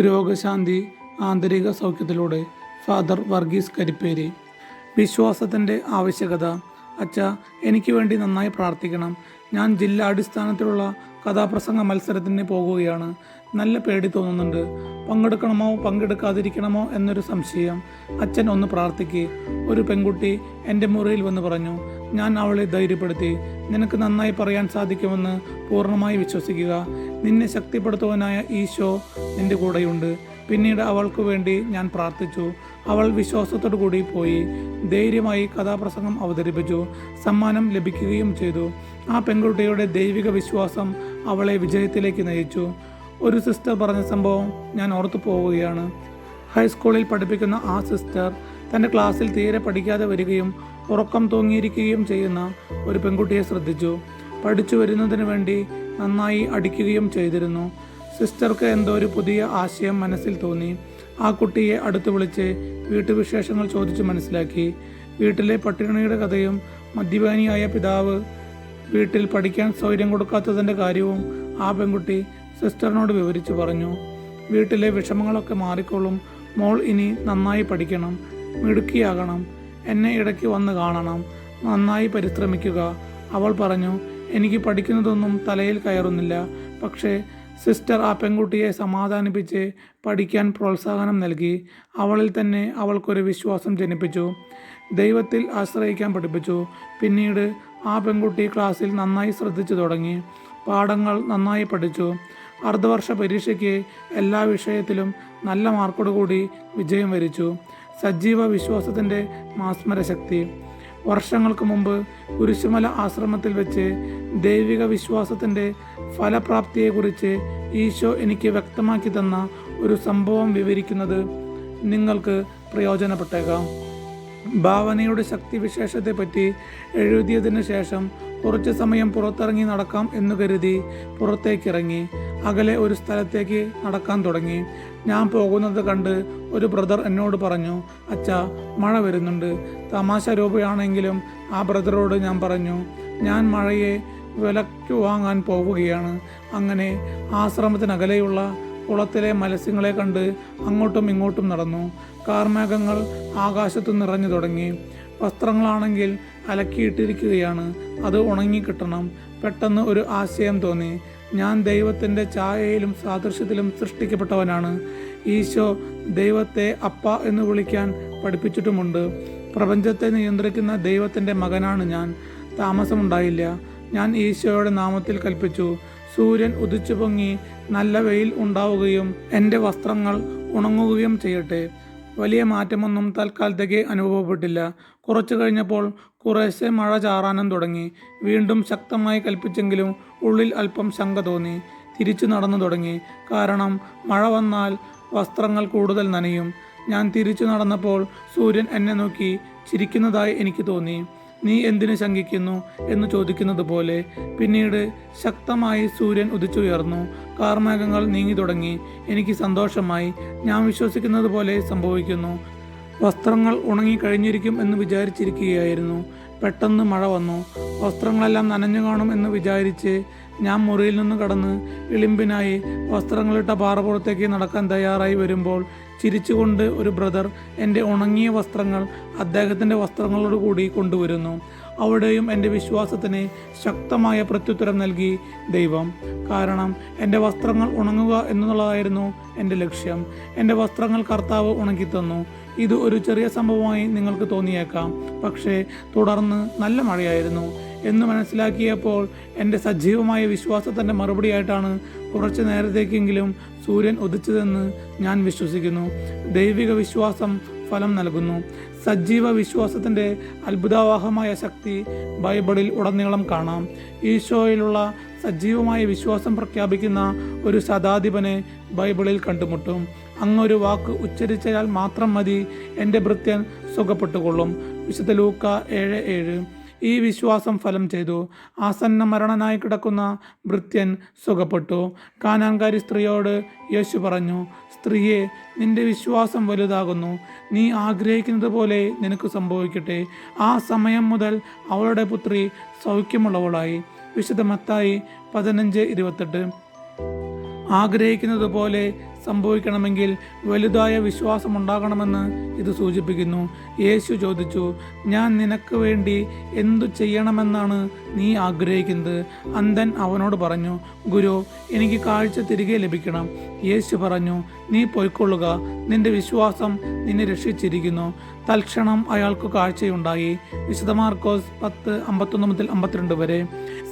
രോഗശാന്തി ആന്തരിക സൗഖ്യത്തിലൂടെ ഫാദർ വർഗീസ് കരിപ്പേരി. വിശ്വാസത്തിന്റെ ആവശ്യകത. അച്ഛ എനിക്ക് വേണ്ടി നന്നായി പ്രാർത്ഥിക്കണം. ഞാൻ ജില്ലാടിസ്ഥാനത്തിലുള്ള കഥാപ്രസംഗ മത്സരത്തിന് പോകുകയാണ്. നല്ല പേടി തോന്നുന്നുണ്ട്. പങ്കെടുക്കണമോ പങ്കെടുക്കാതിരിക്കണമോ എന്നൊരു സംശയം. അച്ഛൻ ഒന്ന് പ്രാർത്ഥിക്ക്. ഒരു പെൺകുട്ടി എന്റെ മുറിയിൽ വന്ന് പറഞ്ഞു ഞാൻ അവളെ ധൈര്യപ്പെടുത്തി നിനക്ക് നന്നായി പറയാൻ സാധിക്കുമെന്ന് പൂർണമായി വിശ്വസിക്കുക. നിന്നെ ശക്തിപ്പെടുത്തുവാനായ ഈശോ നിന്റെ കൂടെയുണ്ട്. പിന്നീട് അവൾക്ക് വേണ്ടി ഞാൻ പ്രാർത്ഥിച്ചു. അവൾ വിശ്വാസത്തോടു കൂടി പോയി. ധൈര്യമായി കഥാപ്രസംഗം അവതരിപ്പിച്ചു. സമ്മാനം ലഭിക്കുകയും ചെയ്തു. ആ പെൺകുട്ടിയുടെ ദൈവിക വിശ്വാസം അവളെ വിജയത്തിലേക്ക് നയിച്ചു. ഒരു സിസ്റ്റർ പറഞ്ഞ സംഭവം ഞാൻ ഓർത്തു പോവുകയാണ്. ഹൈസ്കൂളിൽ പഠിപ്പിക്കുന്ന ആ സിസ്റ്റർ തന്റെ ക്ലാസ്സിൽ തീരെ പഠിക്കാതെ വരികയും ഉറക്കം തൂങ്ങിയിരിക്കുകയും ചെയ്യുന്ന ഒരു പെൺകുട്ടിയെ ശ്രദ്ധിച്ചു. പഠിച്ചു വരുന്നതിന് വേണ്ടി നന്നായി അടിക്കുകയും ചെയ്തിരുന്നു. സിസ്റ്റർക്ക് എന്തോ ഒരു പുതിയ ആശയം മനസ്സിൽ തോന്നി. ആ കുട്ടിയെ അടുത്ത് വിളിച്ച് വീട്ടുവിശേഷങ്ങൾ ചോദിച്ചു മനസ്സിലാക്കി. വീട്ടിലെ പട്ടിണിയുടെ കഥയും മദ്യപാനിയായ പിതാവ് വീട്ടിൽ പഠിക്കാൻ സൗകര്യം കൊടുക്കാത്തതിന്റെ കാര്യവും ആ പെൺകുട്ടി സിസ്റ്ററിനോട് വിവരിച്ചു പറഞ്ഞു. വീട്ടിലെ വിഷമങ്ങളൊക്കെ മാറിക്കോളും. മോൾ ഇനി നന്നായി പഠിക്കണം മിടുക്കിയാകണം. എന്നെ ഇടയ്ക്ക് വന്ന് കാണണം. നന്നായി പരിശ്രമിക്കുക. അവൾ പറഞ്ഞു എനിക്ക് പഠിക്കുന്നതൊന്നും തലയിൽ കയറുന്നില്ല. പക്ഷേ സിസ്റ്റർ ആ പെൺകുട്ടിയെ സമാധാനിപ്പിച്ച് പഠിക്കാൻ പ്രോത്സാഹനം നൽകി. അവളിൽ തന്നെ അവൾക്കൊരു വിശ്വാസം ജനിപ്പിച്ചു. ദൈവത്തിൽ ആശ്രയിക്കാൻ പഠിപ്പിച്ചു. പിന്നീട് ആ പെൺകുട്ടി ക്ലാസ്സിൽ നന്നായി ശ്രദ്ധിച്ചു തുടങ്ങി. പാഠങ്ങൾ നന്നായി പഠിച്ചു. അർദ്ധവർഷ പരീക്ഷയ്ക്ക് എല്ലാ വിഷയത്തിലും നല്ല മാർക്കോടുകൂടി വിജയം വരിച്ചു. സജീവ വിശ്വാസത്തിന്റെ മാസ്മര ശക്തി. വർഷങ്ങൾക്ക് മുമ്പ് കുരിശുമല ആശ്രമത്തിൽ വെച്ച് ദൈവിക വിശ്വാസത്തിന്റെ ഫലപ്രാപ്തിയെക്കുറിച്ച് ഈശോ എനിക്ക് വ്യക്തമാക്കി തന്ന ഒരു സംഭവം വിവരിക്കുന്നത് നിങ്ങൾക്ക് പ്രയോജനപ്പെട്ടേക്കാം. ഭാവനയുടെ ശക്തിവിശേഷത്തെപ്പറ്റി എഴുതിയതിന് ശേഷം കുറച്ച് സമയം പുറത്തിറങ്ങി നടക്കാം എന്ന് കരുതി പുറത്തേക്കിറങ്ങി. അകലെ ഒരു സ്ഥലത്തേക്ക് നടക്കാൻ തുടങ്ങി. ഞാൻ പോകുന്നത് കണ്ട് ഒരു ബ്രദർ എന്നോട് പറഞ്ഞു അച്ഛ മഴ വരുന്നുണ്ട്. തമാശ രൂപയാണെങ്കിലും ആ ബ്രദറോട് ഞാൻ പറഞ്ഞു ഞാൻ മഴയെ വിലയ്ക്ക് വാങ്ങാൻ പോവുകയാണ്. അങ്ങനെ ആശ്രമത്തിനകലെയുള്ള കുളത്തിലെ മത്സ്യങ്ങളെ കണ്ട് അങ്ങോട്ടും ഇങ്ങോട്ടും നടന്നു. കാർമേഘങ്ങൾ ആകാശത്തു നിറഞ്ഞു തുടങ്ങി. വസ്ത്രങ്ങളാണെങ്കിൽ അലക്കിയിട്ടിരിക്കുകയാണ്. അത് ഉണങ്ങിക്കിട്ടണം. പെട്ടെന്ന് ഒരു ആശയം തോന്നി. ഞാൻ ദൈവത്തിന്റെ ഛായയിലും സാദൃശ്യത്തിലും സൃഷ്ടിക്കപ്പെട്ടവനാണ്. ഈശോ ദൈവത്തെ അപ്പ എന്ന് വിളിക്കാൻ പഠിപ്പിച്ചിട്ടുമുണ്ട്. പ്രപഞ്ചത്തെ നിയന്ത്രിക്കുന്ന ദൈവത്തിന്റെ മകനാണ് ഞാൻ. താമസമുണ്ടായില്ല. ഞാൻ ഈശോയുടെ നാമത്തിൽ കൽപ്പിച്ചു. സൂര്യൻ ഉദിച്ചു പൊങ്ങി നല്ല വെയിൽ ഉണ്ടാവുകയും എന്റെ വസ്ത്രങ്ങൾ ഉണങ്ങുകയും ചെയ്യട്ടെ. വലിയ മാറ്റമൊന്നും തൽക്കാലത്തേക്ക് അനുഭവപ്പെട്ടില്ല. കുറച്ചു കഴിഞ്ഞപ്പോൾ കുറേശ്ശെ മഴ ചാറാനും തുടങ്ങി. വീണ്ടും ശക്തമായി കൽപ്പിച്ചെങ്കിലും ഉള്ളിൽ അല്പം ശങ്ക തോന്നി. തിരിച്ചു നടന്നു തുടങ്ങി. കാരണം മഴ വന്നാൽ വസ്ത്രങ്ങൾ കൂടുതൽ നനയും. ഞാൻ തിരിച്ചു നടന്നപ്പോൾ സൂര്യൻ എന്നെ നോക്കി ചിരിക്കുന്നതായി എനിക്ക് തോന്നി. നീ എന്തിനു ശങ്കിക്കുന്നു എന്ന് ചോദിക്കുന്നത് പോലെ പിന്നീട് ശക്തമായി സൂര്യൻ ഉദിച്ചുയർന്നു. കാർമേഘങ്ങൾ നീങ്ങി തുടങ്ങി. എനിക്ക് സന്തോഷമായി. ഞാൻ വിശ്വസിക്കുന്നത് പോലെ സംഭവിക്കുന്നു. വസ്ത്രങ്ങൾ ഉണങ്ങിക്കഴിഞ്ഞിരിക്കും എന്ന് വിചാരിച്ചിരിക്കുകയായിരുന്നു. പെട്ടെന്ന് മഴ വന്നു. വസ്ത്രങ്ങളെല്ലാം നനഞ്ഞു കാണും എന്ന് വിചാരിച്ച് ഞാൻ മുറിയിൽ നിന്ന് കടന്ന് ഇളിമ്പിനായി വസ്ത്രങ്ങളിട്ട പാറപ്പുറത്തേക്ക് നടക്കാൻ തയ്യാറായി വരുമ്പോൾ ചിരിച്ചുകൊണ്ട് ഒരു ബ്രദർ എന്റെ ഉണങ്ങിയ വസ്ത്രങ്ങൾ അദ്ദേഹത്തിന്റെ വസ്ത്രങ്ങളോട് കൂടി കൊണ്ടുവരുന്നു. അവിടെയും എന്റെ വിശ്വാസത്തിന് ശക്തമായ പ്രത്യുത്തരം നൽകി ദൈവം. കാരണം എന്റെ വസ്ത്രങ്ങൾ ഉണങ്ങുക എന്നുള്ളതായിരുന്നു എന്റെ ലക്ഷ്യം. എന്റെ വസ്ത്രങ്ങൾ കർത്താവ് ഉണക്കിത്തന്നു ഇത് ഒരു ചെറിയ സംഭവമായി നിങ്ങൾക്ക് തോന്നിയേക്കാം. പക്ഷേ തുടർന്ന് നല്ല മഴയായിരുന്നു. എന്ന് മനസ്സിലാക്കിയപ്പോൾ എന്റെ സജീവമായ വിശ്വാസത്തിന്റെ മറുപടിയായിട്ടാണ് കുറച്ച് നേരത്തേക്കെങ്കിലും സൂര്യൻ ഉദിച്ചതെന്ന് ഞാൻ വിശ്വസിക്കുന്നു. ദൈവിക വിശ്വാസം ഫലം നൽകുന്നു. സജീവ വിശ്വാസത്തിന്റെ അത്ഭുതാവാഹമായ ശക്തി ബൈബിളിൽ ഉടനീളം കാണാം. ഈശോയിലുള്ള സജീവമായ വിശ്വാസം പ്രഖ്യാപിക്കുന്ന ഒരു ശതാധിപനെ ബൈബിളിൽ കണ്ടുമുട്ടും. അങ്ങൊരു വാക്ക് ഉച്ചരിച്ചാൽ മാത്രം മതി എന്റെ ഭൃത്യൻ സുഖപ്പെട്ടുകൊള്ളും. വിശുദ്ധ ലൂക്ക ഏഴ് ഏഴ്. ഈ വിശ്വാസം ഫലം ചെയ്തു. ആസന്ന മരണനായി കിടക്കുന്ന ഭൃത്യൻ സുഖപ്പെട്ടു. കാനാൻകാരി സ്ത്രീയോട് യേശു പറഞ്ഞു സ്ത്രീയെ നിന്റെ വിശ്വാസം വലുതാകുന്നു. നീ ആഗ്രഹിക്കുന്നത് പോലെ നിനക്ക് സംഭവിക്കട്ടെ. ആ സമയം മുതൽ അവളുടെ പുത്രി സൗഖ്യമുള്ളവളായി. വിശുദ്ധ മത്തായി പതിനഞ്ച് ഇരുപത്തെട്ട്. ആഗ്രഹിക്കുന്നത് പോലെ സംഭവിക്കണമെങ്കിൽ വലുതായ വിശ്വാസമുണ്ടാകണമെന്ന് ഇത് സൂചിപ്പിക്കുന്നു. യേശു ചോദിച്ചു ഞാൻ നിനക്ക് വേണ്ടി എന്തു ചെയ്യണമെന്നാണ് നീ ആഗ്രഹിക്കുന്നത്? അന്ധൻ അവനോട് പറഞ്ഞു ഗുരു എനിക്ക് കാഴ്ച തിരികെ ലഭിക്കണം. യേശു പറഞ്ഞു നീ പൊയ്ക്കൊള്ളുക. നിന്റെ വിശ്വാസം നിന്നെ രക്ഷിച്ചിരിക്കുന്നു. തൽക്ഷണം അയാൾക്ക് കാഴ്ചയുണ്ടായി. വിശുദ്ധ മാർക്കോസ് പത്ത് അമ്പത്തൊന്ന് മുതൽ അമ്പത്തിരണ്ട് വരെ.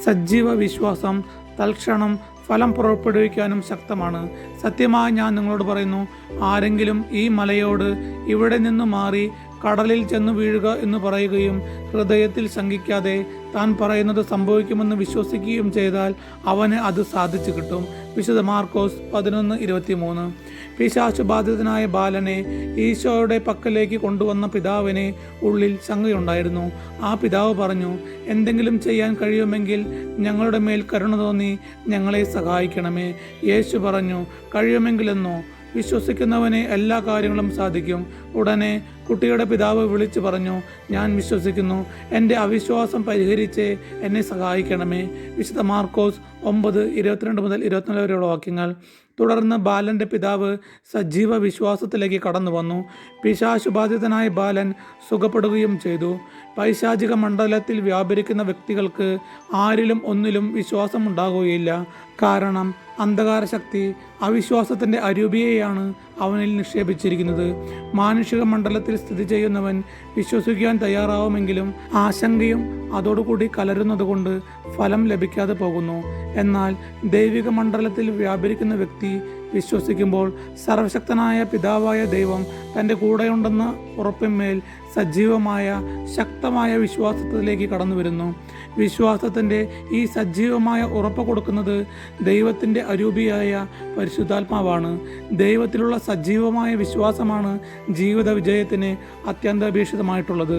സജീവ വിശ്വാസം തൽക്ഷണം ഫലം പുറപ്പെടുവിക്കാനും ശക്തമാണ്. സത്യമായി ഞാൻ നിങ്ങളോട് പറയുന്നു ആരെങ്കിലും ഈ മലയോട് ഇവിടെ നിന്ന് മാറി കടലിൽ ചെന്ന് വീഴുക എന്ന് പറയുകയും ഹൃദയത്തിൽ ശങ്കിക്കാതെ താൻ പറയുന്നത് സംഭവിക്കുമെന്ന് വിശ്വസിക്കുകയും ചെയ്താൽ അവന് അത് സാധിച്ചു കിട്ടും. വിശുദ്ധ മാർക്കോസ് പതിനൊന്ന് ഇരുപത്തിമൂന്ന്. പിശാശുബാധിതനായ ബാലനെ ഈശോയുടെ പക്കലേക്ക് കൊണ്ടുവന്ന പിതാവിനെ ഉള്ളിൽ ശങ്കയുണ്ടായിരുന്നു. ആ പിതാവ് പറഞ്ഞു എന്തെങ്കിലും ചെയ്യാൻ കഴിയുമെങ്കിൽ ഞങ്ങളുടെ മേൽ കരുണ തോന്നി ഞങ്ങളെ സഹായിക്കണമേ. യേശു പറഞ്ഞു കഴിയുമെങ്കിലെന്നോ? വിശ്വസിക്കുന്നവനെ എല്ലാ കാര്യങ്ങളും സാധിക്കും. ഉടനെ കുട്ടിയുടെ പിതാവ് വിളിച്ചു പറഞ്ഞു ഞാൻ വിശ്വസിക്കുന്നു. എന്റെ അവിശ്വാസം പരിഹരിച്ച് എന്നെ സഹായിക്കണമേ. വിശുദ്ധ മാർക്കോസ് ഒമ്പത് ഇരുപത്തിരണ്ട് മുതൽ ഇരുപത്തിനാല് വരെയുള്ള വാക്യങ്ങൾ. തുടർന്ന് ബാലന്റെ പിതാവ് സജീവ വിശ്വാസത്തിലേക്ക് കടന്നു വന്നു. പിശാശുബാധിതനായ ബാലൻ സുഖപ്പെടുകയും ചെയ്തു. പൈശാചിക മണ്ഡലത്തിൽ വ്യാപരിക്കുന്ന വ്യക്തികൾക്ക് ആരിലും ഒന്നിലും വിശ്വാസം ഉണ്ടാകുകയില്ല കാരണം അന്ധകാര ശക്തി അവിശ്വാസത്തിന്റെ അരൂപിയെയാണ് അവനിൽ നിക്ഷേപിച്ചിരിക്കുന്നത്. മാനുഷിക മണ്ഡലത്തിൽ സ്ഥിതി ചെയ്യുന്നവൻ വിശ്വസിക്കാൻ തയ്യാറാവുമെങ്കിലും ആശങ്കയും അതോടുകൂടി കലരുന്നതുകൊണ്ട് ഫലം ലഭിക്കാതെ പോകുന്നു. എന്നാൽ ദൈവിക മണ്ഡലത്തിൽ വ്യാപരിക്കുന്ന വ്യക്തി വിശ്വസിക്കുമ്പോൾ സർവശക്തനായ പിതാവായ ദൈവം തന്റെ കൂടെയുണ്ടെന്ന ഉറപ്പിന്മേൽ സജീവമായ ശക്തമായ വിശ്വാസത്തിലേക്ക് കടന്നു വരുന്നു വിശ്വാസത്തിന്റെ ഈ സജീവമായ ഉറപ്പ് കൊടുക്കുന്നത് ദൈവത്തിന്റെ അരൂപിയായ പരിശുദ്ധാത്മാവാണ്. ദൈവത്തിലുള്ള സജീവമായ വിശ്വാസമാണ് ജീവിത വിജയത്തിന് പ്രധാനമായിട്ടുള്ളത്